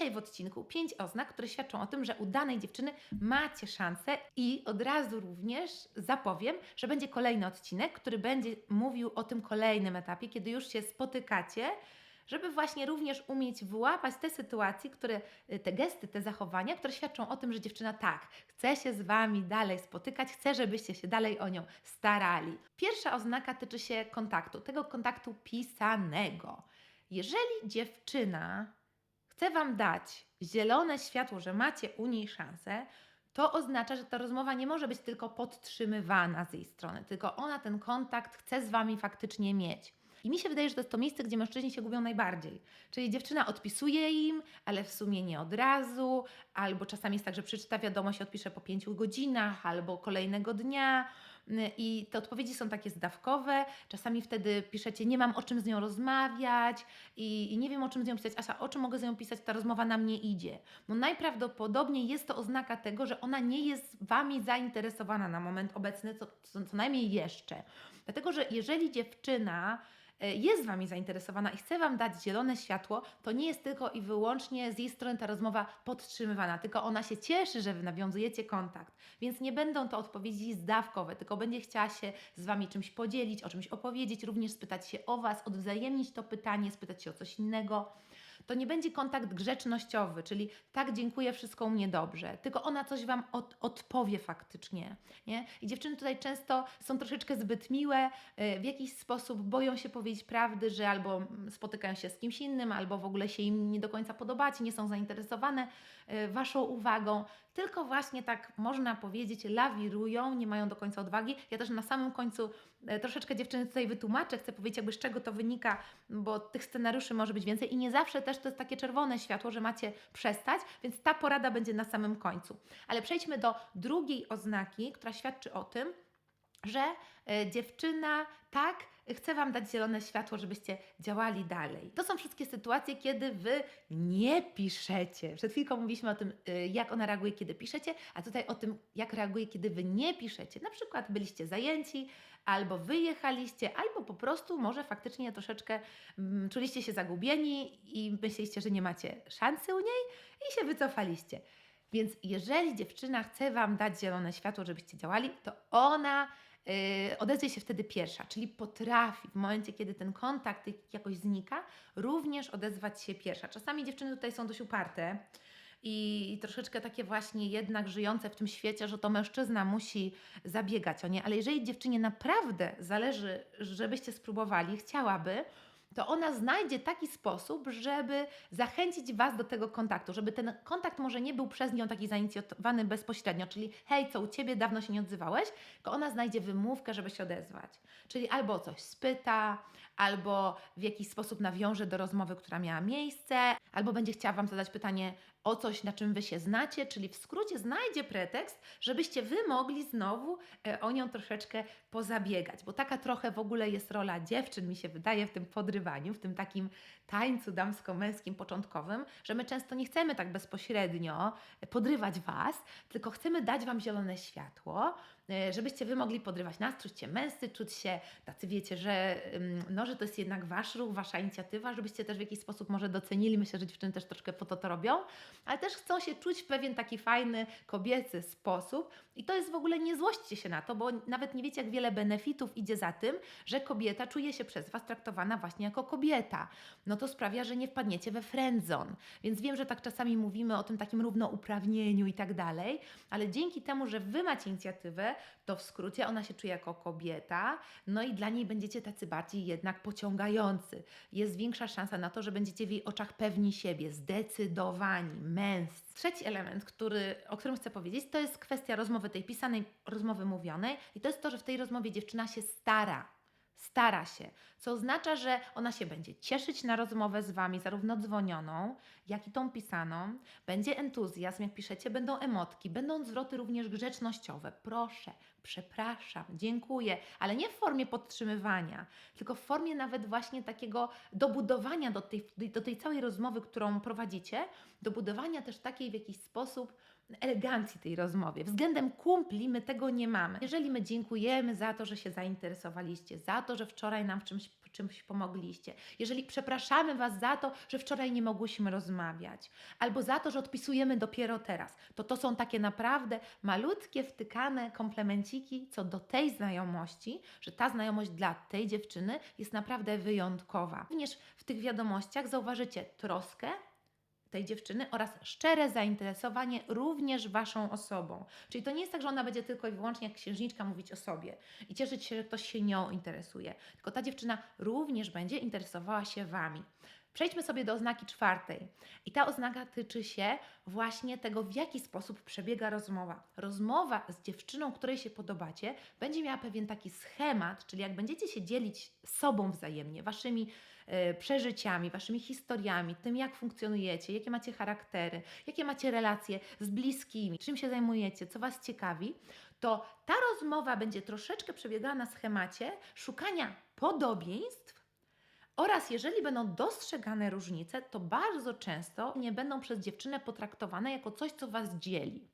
Dzisiaj w odcinku pięć oznak, które świadczą o tym, że u danej dziewczyny macie szansę i od razu również zapowiem, że będzie kolejny odcinek, który będzie mówił o tym kolejnym etapie, kiedy już się spotykacie, żeby właśnie również umieć wyłapać te sytuacje, które, y, te gesty, te zachowania, które świadczą o tym, że dziewczyna tak, chce się z Wami dalej spotykać, chce, żebyście się dalej o nią starali. Pierwsza oznaka tyczy się kontaktu, tego kontaktu pisanego. Jeżeli dziewczyna chce Wam dać zielone światło, że macie u niej szansę, to oznacza, że ta rozmowa nie może być tylko podtrzymywana z jej strony, tylko ona ten kontakt chce z Wami faktycznie mieć. I mi się wydaje, że to jest to miejsce, gdzie mężczyźni się gubią najbardziej. Czyli dziewczyna odpisuje im, ale w sumie nie od razu, albo czasami jest tak, że przeczyta wiadomość odpisze po pięciu godzinach, albo kolejnego dnia. I te odpowiedzi są takie zdawkowe. Czasami wtedy piszecie, nie mam o czym z nią rozmawiać i, i nie wiem o czym z nią pisać. Asia, o czym mogę z nią pisać? Ta rozmowa na mnie idzie. No najprawdopodobniej jest to oznaka tego, że ona nie jest Wami zainteresowana na moment obecny, co, co, co najmniej jeszcze. Dlatego, że jeżeli dziewczyna jest Wami zainteresowana i chce Wam dać zielone światło, to nie jest tylko i wyłącznie z jej strony ta rozmowa podtrzymywana, tylko ona się cieszy, że Wy nawiązujecie kontakt. Więc nie będą to odpowiedzi zdawkowe, tylko będzie chciała się z Wami czymś podzielić, o czymś opowiedzieć, również spytać się o Was, odwzajemnić to pytanie, spytać się o coś innego to nie będzie kontakt grzecznościowy, czyli tak, dziękuję, wszystko u mnie dobrze, tylko ona coś Wam od, odpowie faktycznie. Nie? I dziewczyny tutaj często są troszeczkę zbyt miłe, y, w jakiś sposób boją się powiedzieć prawdy, że albo spotykają się z kimś innym, albo w ogóle się im nie do końca podobacie, nie są zainteresowane y, Waszą uwagą, tylko właśnie tak można powiedzieć, lawirują, nie mają do końca odwagi. Ja też na samym końcu troszeczkę dziewczyny tutaj wytłumaczę, chcę powiedzieć jakby z czego to wynika, bo tych scenariuszy może być więcej i nie zawsze też to jest takie czerwone światło, że macie przestać, więc ta porada będzie na samym końcu. Ale przejdźmy do drugiej oznaki, która świadczy o tym, że e, dziewczyna tak chce Wam dać zielone światło, żebyście działali dalej. To są wszystkie sytuacje, kiedy Wy nie piszecie. Przed chwilką mówiliśmy o tym, y, jak ona reaguje, kiedy piszecie, a tutaj o tym, jak reaguje, kiedy Wy nie piszecie. Na przykład byliście zajęci, albo wyjechaliście, albo po prostu może faktycznie troszeczkę mm, czuliście się zagubieni i myśleliście, że nie macie szansy u niej i się wycofaliście. Więc jeżeli dziewczyna chce Wam dać zielone światło, żebyście działali, to ona yy, odezwie się wtedy pierwsza, czyli potrafi w momencie, kiedy ten kontakt jakoś znika, również odezwać się pierwsza. Czasami dziewczyny tutaj są dość uparte i troszeczkę takie właśnie jednak żyjące w tym świecie, że to mężczyzna musi zabiegać o nie, ale jeżeli dziewczynie naprawdę zależy, żebyście spróbowali, chciałaby, to ona znajdzie taki sposób, żeby zachęcić Was do tego kontaktu, żeby ten kontakt może nie był przez nią taki zainicjowany bezpośrednio, czyli hej, co u Ciebie, dawno się nie odzywałeś, tylko ona znajdzie wymówkę, żeby się odezwać. Czyli albo coś spyta, albo w jakiś sposób nawiąże do rozmowy, która miała miejsce, albo będzie chciała Wam zadać pytanie o coś, na czym Wy się znacie, czyli w skrócie znajdzie pretekst, żebyście Wy mogli znowu e, o nią troszeczkę pozabiegać, bo taka trochę w ogóle jest rola dziewczyn, mi się wydaje, w tym podrywaniu, w tym takim tańcu damsko-męskim początkowym, że my często nie chcemy tak bezpośrednio podrywać Was, tylko chcemy dać Wam zielone światło, żebyście Wy mogli podrywać nas, czuć się męscy, czuć się tacy, wiecie, że, no, że to jest jednak Wasz ruch, Wasza inicjatywa, żebyście też w jakiś sposób może docenili, myślę, że dziewczyny też troszkę po to to robią, ale też chcą się czuć w pewien taki fajny, kobiecy sposób i to jest w ogóle, nie złośćcie się na to, bo nawet nie wiecie, jak wiele benefitów idzie za tym, że kobieta czuje się przez Was traktowana właśnie jako kobieta. No to sprawia, że nie wpadniecie we friendzone. Więc wiem, że tak czasami mówimy o tym takim równouprawnieniu i tak dalej, ale dzięki temu, że Wy macie inicjatywę, to w skrócie ona się czuje jako kobieta, no i dla niej będziecie tacy bardziej jednak pociągający. Jest większa szansa na to, że będziecie w jej oczach pewni siebie, zdecydowani, męscy. Trzeci element, który, o którym chcę powiedzieć, to jest kwestia rozmowy tej pisanej, rozmowy mówionej i to jest to, że w tej rozmowie dziewczyna się stara stara się, co oznacza, że ona się będzie cieszyć na rozmowę z Wami, zarówno dzwonioną, jak i tą pisaną. Będzie entuzjazm, jak piszecie, będą emotki, będą zwroty również grzecznościowe. Proszę, przepraszam, dziękuję, ale nie w formie podtrzymywania, tylko w formie nawet właśnie takiego dobudowania do tej, do tej całej rozmowy, którą prowadzicie, dobudowania też takiej w jakiś sposób elegancji tej rozmowie. Względem kumpli my tego nie mamy. Jeżeli my dziękujemy za to, że się zainteresowaliście, za to, że wczoraj nam w czymś czymś pomogliście. Jeżeli przepraszamy Was za to, że wczoraj nie mogłyśmy rozmawiać, albo za to, że odpisujemy dopiero teraz, to to są takie naprawdę malutkie, wtykane komplemenciki co do tej znajomości, że ta znajomość dla tej dziewczyny jest naprawdę wyjątkowa. Również w tych wiadomościach zauważycie troskę, tej dziewczyny oraz szczere zainteresowanie również Waszą osobą. Czyli to nie jest tak, że ona będzie tylko i wyłącznie jak księżniczka mówić o sobie i cieszyć się, że ktoś się nią interesuje. Tylko ta dziewczyna również będzie interesowała się Wami. Przejdźmy sobie do oznaki czwartej. I ta oznaka tyczy się właśnie tego, w jaki sposób przebiega rozmowa. Rozmowa z dziewczyną, której się podobacie, będzie miała pewien taki schemat, czyli jak będziecie się dzielić sobą wzajemnie, waszymi przeżyciami, waszymi historiami, tym jak funkcjonujecie, jakie macie charaktery, jakie macie relacje z bliskimi, czym się zajmujecie, co was ciekawi, to ta rozmowa będzie troszeczkę przebiegała na schemacie szukania podobieństw oraz jeżeli będą dostrzegane różnice, to bardzo często nie będą przez dziewczynę potraktowane jako coś, co Was dzieli.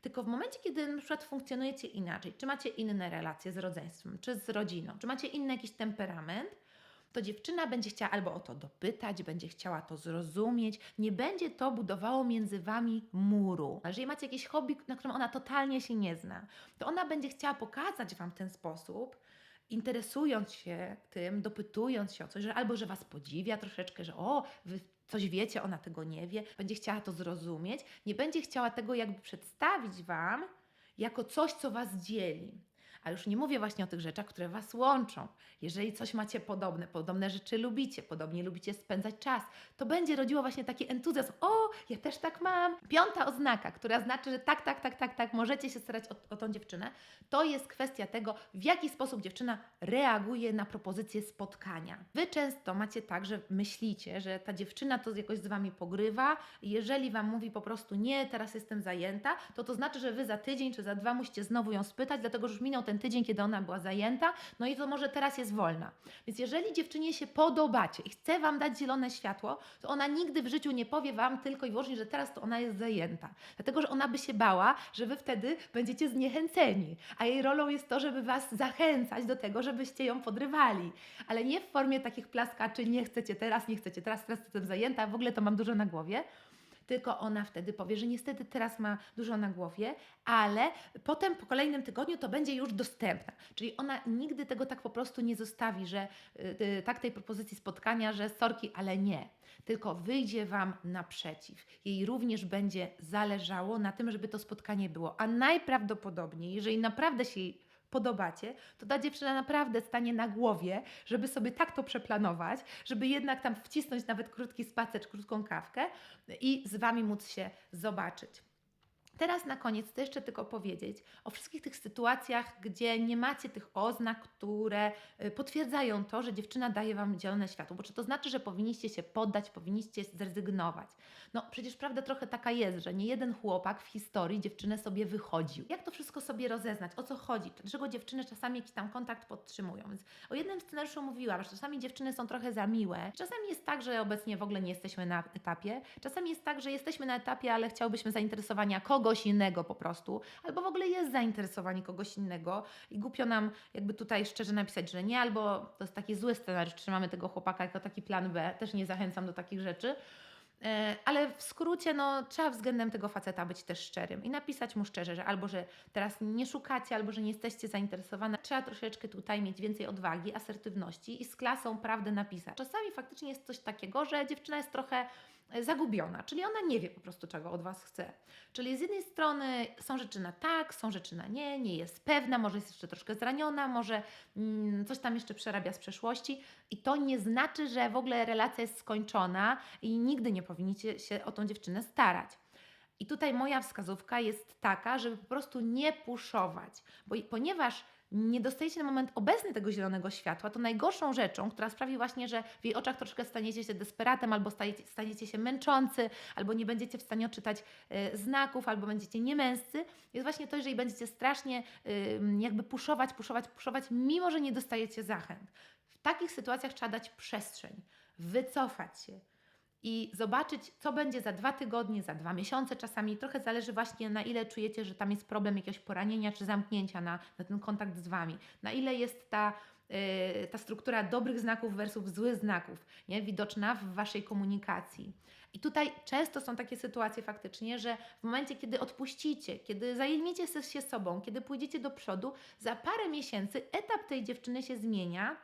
Tylko w momencie, kiedy na przykład funkcjonujecie inaczej, czy macie inne relacje z rodzeństwem, czy z rodziną, czy macie inny jakiś temperament, to dziewczyna będzie chciała albo o to dopytać, będzie chciała to zrozumieć, nie będzie to budowało między wami muru. Jeżeli macie jakieś hobby, na którym ona totalnie się nie zna, to ona będzie chciała pokazać wam w ten sposób, interesując się tym, dopytując się o coś, że albo że was podziwia troszeczkę, że o, wy coś wiecie, ona tego nie wie, będzie chciała to zrozumieć, nie będzie chciała tego jakby przedstawić wam jako coś, co was dzieli. A już nie mówię właśnie o tych rzeczach, które Was łączą. Jeżeli coś macie podobne, podobne rzeczy lubicie, podobnie lubicie spędzać czas, to będzie rodziło właśnie taki entuzjazm. O, ja też tak mam. Piąta oznaka, która znaczy, że tak, tak, tak, tak, tak, możecie się starać o, o tą dziewczynę, to jest kwestia tego, w jaki sposób dziewczyna reaguje na propozycję spotkania. Wy często macie tak, że myślicie, że ta dziewczyna to jakoś z Wami pogrywa. Jeżeli Wam mówi po prostu nie, teraz jestem zajęta, to to znaczy, że Wy za tydzień czy za dwa musicie znowu ją spytać, dlatego że już minął ten tydzień, kiedy ona była zajęta, no i to może teraz jest wolna. Więc jeżeli dziewczynie się podobacie i chce Wam dać zielone światło, to ona nigdy w życiu nie powie Wam tylko i wyłącznie, że teraz to ona jest zajęta. Dlatego, że ona by się bała, że Wy wtedy będziecie zniechęceni, a jej rolą jest to, żeby Was zachęcać do tego, żebyście ją podrywali. Ale nie w formie takich plaskaczy, nie chcecie teraz, nie chcecie teraz, teraz jestem zajęta, w ogóle to mam dużo na głowie tylko ona wtedy powie, że niestety teraz ma dużo na głowie, ale potem po kolejnym tygodniu to będzie już dostępna. Czyli ona nigdy tego tak po prostu nie zostawi, że yy, tak tej propozycji spotkania, że sorki, ale nie. Tylko wyjdzie Wam naprzeciw. Jej również będzie zależało na tym, żeby to spotkanie było. A najprawdopodobniej, jeżeli naprawdę się jej podobacie, to ta dziewczyna naprawdę stanie na głowie, żeby sobie tak to przeplanować, żeby jednak tam wcisnąć nawet krótki spacer, krótką kawkę i z Wami móc się zobaczyć. Teraz na koniec chcę jeszcze tylko powiedzieć o wszystkich tych sytuacjach, gdzie nie macie tych oznak, które y, potwierdzają to, że dziewczyna daje Wam zielone światło. Bo czy to znaczy, że powinniście się poddać, powinniście zrezygnować? No przecież prawda trochę taka jest, że nie jeden chłopak w historii dziewczynę sobie wychodził. Jak to wszystko sobie rozeznać? O co chodzi? Dlaczego dziewczyny czasami jakiś tam kontakt podtrzymują? Więc o jednym scenariuszu mówiłam, że czasami dziewczyny są trochę za miłe. Czasami jest tak, że obecnie w ogóle nie jesteśmy na etapie. Czasami jest tak, że jesteśmy na etapie, ale chciałbyśmy zainteresowania kogoś, kogoś innego po prostu, albo w ogóle jest zainteresowanie kogoś innego i głupio nam jakby tutaj szczerze napisać, że nie, albo to jest taki zły scenariusz, trzymamy tego chłopaka jako taki plan B, też nie zachęcam do takich rzeczy, e, ale w skrócie, no, trzeba względem tego faceta być też szczerym i napisać mu szczerze, że albo, że teraz nie szukacie, albo, że nie jesteście zainteresowane. Trzeba troszeczkę tutaj mieć więcej odwagi, asertywności i z klasą prawdę napisać. Czasami faktycznie jest coś takiego, że dziewczyna jest trochę zagubiona, czyli ona nie wie po prostu, czego od Was chce. Czyli z jednej strony są rzeczy na tak, są rzeczy na nie, nie jest pewna, może jest jeszcze troszkę zraniona, może mm, coś tam jeszcze przerabia z przeszłości i to nie znaczy, że w ogóle relacja jest skończona i nigdy nie powinniście się o tą dziewczynę starać. I tutaj moja wskazówka jest taka, żeby po prostu nie puszować, bo ponieważ nie dostajecie na moment obecny tego zielonego światła, to najgorszą rzeczą, która sprawi właśnie, że w jej oczach troszkę staniecie się desperatem, albo staniecie się męczący, albo nie będziecie w stanie odczytać y, znaków, albo będziecie niemęscy, jest właśnie to, jeżeli będziecie strasznie y, jakby puszować, puszować, puszować, mimo że nie dostajecie zachęt. W takich sytuacjach trzeba dać przestrzeń, wycofać się i zobaczyć, co będzie za dwa tygodnie, za dwa miesiące czasami. Trochę zależy właśnie, na ile czujecie, że tam jest problem jakiegoś poranienia czy zamknięcia na, na ten kontakt z Wami. Na ile jest ta y, ta struktura dobrych znaków versus złych znaków, nie? widoczna w Waszej komunikacji. I tutaj często są takie sytuacje faktycznie, że w momencie, kiedy odpuścicie, kiedy zajmiecie się sobą, kiedy pójdziecie do przodu, za parę miesięcy etap tej dziewczyny się zmienia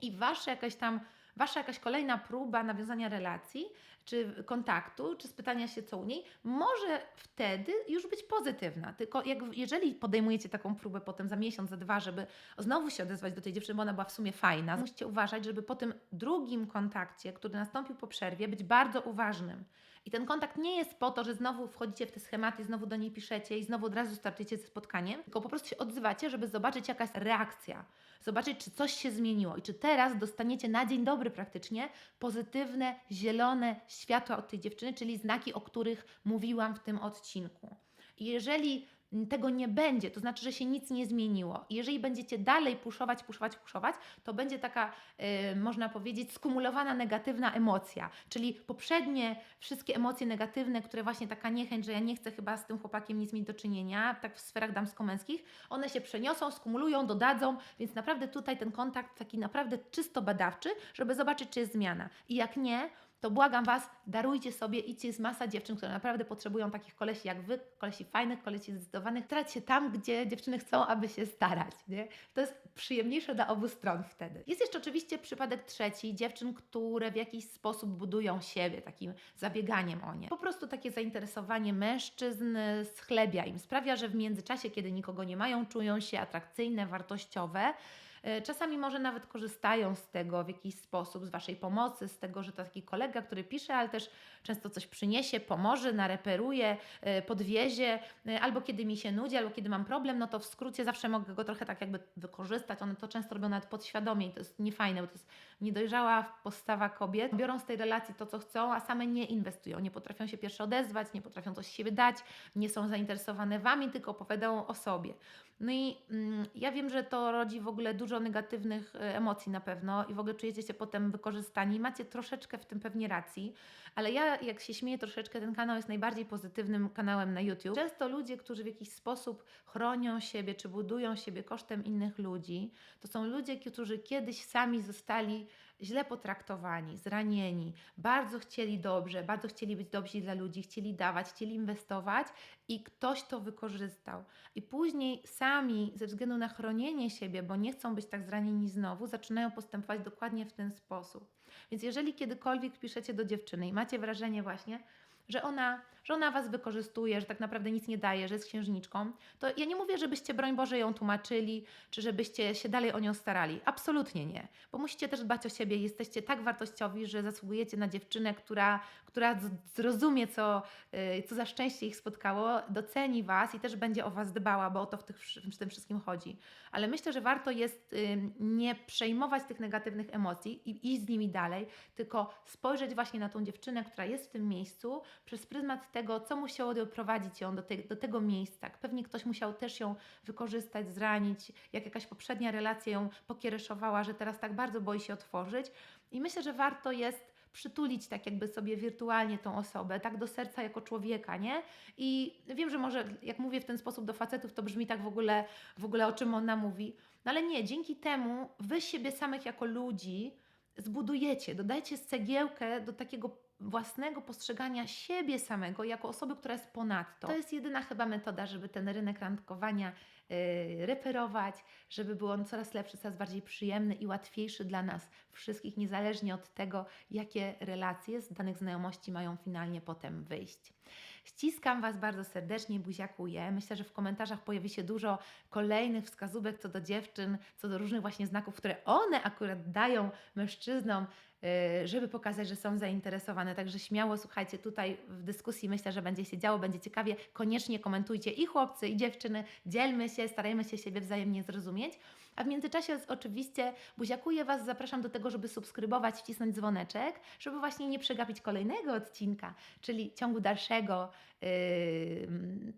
i Wasza jakaś tam Wasza jakaś kolejna próba nawiązania relacji, czy kontaktu, czy spytania się co u niej, może wtedy już być pozytywna. Tylko jak, jeżeli podejmujecie taką próbę potem za miesiąc, za dwa, żeby znowu się odezwać do tej dziewczyny, bo ona była w sumie fajna, musicie uważać, żeby po tym drugim kontakcie, który nastąpił po przerwie, być bardzo uważnym. I ten kontakt nie jest po to, że znowu wchodzicie w te schematy, znowu do niej piszecie i znowu od razu startujecie ze spotkaniem, tylko po prostu się odzywacie, żeby zobaczyć jaka jest reakcja. Zobaczyć, czy coś się zmieniło i czy teraz dostaniecie na dzień dobry praktycznie pozytywne, zielone światła od tej dziewczyny, czyli znaki, o których mówiłam w tym odcinku. I jeżeli tego nie będzie, to znaczy, że się nic nie zmieniło. I jeżeli będziecie dalej puszować, puszować, puszować, to będzie taka, yy, można powiedzieć, skumulowana negatywna emocja. Czyli poprzednie wszystkie emocje negatywne, które właśnie taka niechęć, że ja nie chcę chyba z tym chłopakiem nic mieć do czynienia, tak w sferach damsko-męskich, one się przeniosą, skumulują, dodadzą, więc naprawdę tutaj ten kontakt taki naprawdę czysto badawczy, żeby zobaczyć, czy jest zmiana. I jak nie, to błagam Was, darujcie sobie, idźcie z masa dziewczyn, które naprawdę potrzebują takich kolesi jak Wy, kolesi fajnych, kolesi zdecydowanych. Starać się tam, gdzie dziewczyny chcą, aby się starać. Nie? To jest przyjemniejsze dla obu stron wtedy. Jest jeszcze oczywiście przypadek trzeci, dziewczyn, które w jakiś sposób budują siebie, takim zabieganiem o nie. Po prostu takie zainteresowanie mężczyzn schlebia im, sprawia, że w międzyczasie, kiedy nikogo nie mają, czują się atrakcyjne, wartościowe. E, czasami może nawet korzystają z tego w jakiś sposób, z Waszej pomocy, z tego, że to taki kolega, który pisze, ale też często coś przyniesie, pomoże, nareperuje, e, podwiezie, e, albo kiedy mi się nudzi, albo kiedy mam problem, no to w skrócie zawsze mogę go trochę tak jakby wykorzystać. One to często robią nawet podświadomie i to jest niefajne, bo to jest niedojrzała postawa kobiet. Biorą z tej relacji to, co chcą, a same nie inwestują, nie potrafią się pierwsze odezwać, nie potrafią coś z siebie dać, nie są zainteresowane Wami, tylko opowiadają o sobie. No i mm, ja wiem, że to rodzi w ogóle dużo negatywnych e, emocji na pewno i w ogóle czujecie się potem wykorzystani. Macie troszeczkę w tym pewnie racji, ale ja jak się śmieję troszeczkę, ten kanał jest najbardziej pozytywnym kanałem na YouTube. Często ludzie, którzy w jakiś sposób chronią siebie czy budują siebie kosztem innych ludzi, to są ludzie, którzy kiedyś sami zostali źle potraktowani, zranieni, bardzo chcieli dobrze, bardzo chcieli być dobrzy dla ludzi, chcieli dawać, chcieli inwestować i ktoś to wykorzystał. I później sami, ze względu na chronienie siebie, bo nie chcą być tak zranieni znowu, zaczynają postępować dokładnie w ten sposób. Więc jeżeli kiedykolwiek piszecie do dziewczyny i macie wrażenie właśnie, że ona, że ona was wykorzystuje, że tak naprawdę nic nie daje, że jest księżniczką, to ja nie mówię, żebyście, broń Boże, ją tłumaczyli, czy żebyście się dalej o nią starali. Absolutnie nie. Bo musicie też dbać o siebie. Jesteście tak wartościowi, że zasługujecie na dziewczynę, która, która zrozumie, co, y, co za szczęście ich spotkało, doceni was i też będzie o was dbała, bo o to w, tych, w tym wszystkim chodzi. Ale myślę, że warto jest nie przejmować tych negatywnych emocji i iść z nimi dalej, tylko spojrzeć właśnie na tą dziewczynę, która jest w tym miejscu, przez pryzmat tego, co musiało doprowadzić ją do, te, do tego miejsca. Pewnie ktoś musiał też ją wykorzystać, zranić, jak jakaś poprzednia relacja ją pokiereszowała, że teraz tak bardzo boi się otworzyć. I myślę, że warto jest przytulić tak jakby sobie wirtualnie tą osobę, tak do serca jako człowieka, nie? I wiem, że może jak mówię w ten sposób do facetów, to brzmi tak w ogóle, w ogóle o czym ona mówi, no ale nie, dzięki temu wy siebie samych jako ludzi zbudujecie, dodajcie cegiełkę do takiego własnego postrzegania siebie samego jako osoby, która jest ponadto. To jest jedyna chyba metoda, żeby ten rynek randkowania yy, reperować, żeby był on coraz lepszy, coraz bardziej przyjemny i łatwiejszy dla nas wszystkich, niezależnie od tego, jakie relacje z danych znajomości mają finalnie potem wyjść. Ściskam Was bardzo serdecznie, buziakuję. Myślę, że w komentarzach pojawi się dużo kolejnych wskazówek co do dziewczyn, co do różnych właśnie znaków, które one akurat dają mężczyznom, żeby pokazać, że są zainteresowane. Także śmiało słuchajcie, tutaj w dyskusji myślę, że będzie się działo, będzie ciekawie. Koniecznie komentujcie i chłopcy, i dziewczyny. Dzielmy się, starajmy się siebie wzajemnie zrozumieć. A w międzyczasie oczywiście buziakuję Was, zapraszam do tego, żeby subskrybować, wcisnąć dzwoneczek, żeby właśnie nie przegapić kolejnego odcinka, czyli ciągu dalszego yy,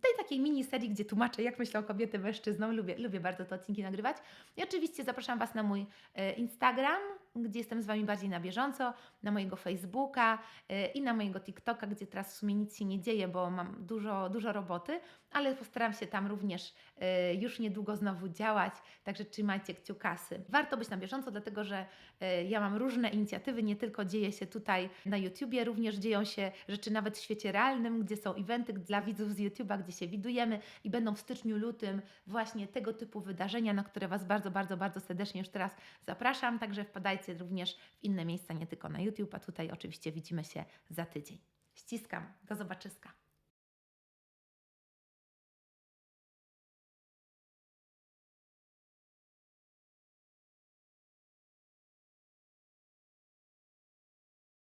tej takiej mini serii, gdzie tłumaczę, jak myślą kobiety mężczyznom. Lubię, lubię bardzo te odcinki nagrywać. I oczywiście zapraszam Was na mój yy, Instagram, gdzie jestem z Wami bardziej na bieżąco, na mojego Facebooka y, i na mojego TikToka, gdzie teraz w sumie nic się nie dzieje, bo mam dużo, dużo roboty, ale postaram się tam również y, już niedługo znowu działać, także trzymajcie kciukasy. Warto być na bieżąco, dlatego że y, ja mam różne inicjatywy, nie tylko dzieje się tutaj na YouTubie, również dzieją się rzeczy nawet w świecie realnym, gdzie są eventy dla widzów z YouTube'a, gdzie się widujemy i będą w styczniu, lutym właśnie tego typu wydarzenia, na które Was bardzo, bardzo, bardzo serdecznie już teraz zapraszam, także również w inne miejsca, nie tylko na YouTube, a tutaj oczywiście widzimy się za tydzień. Ściskam, do zobaczyska.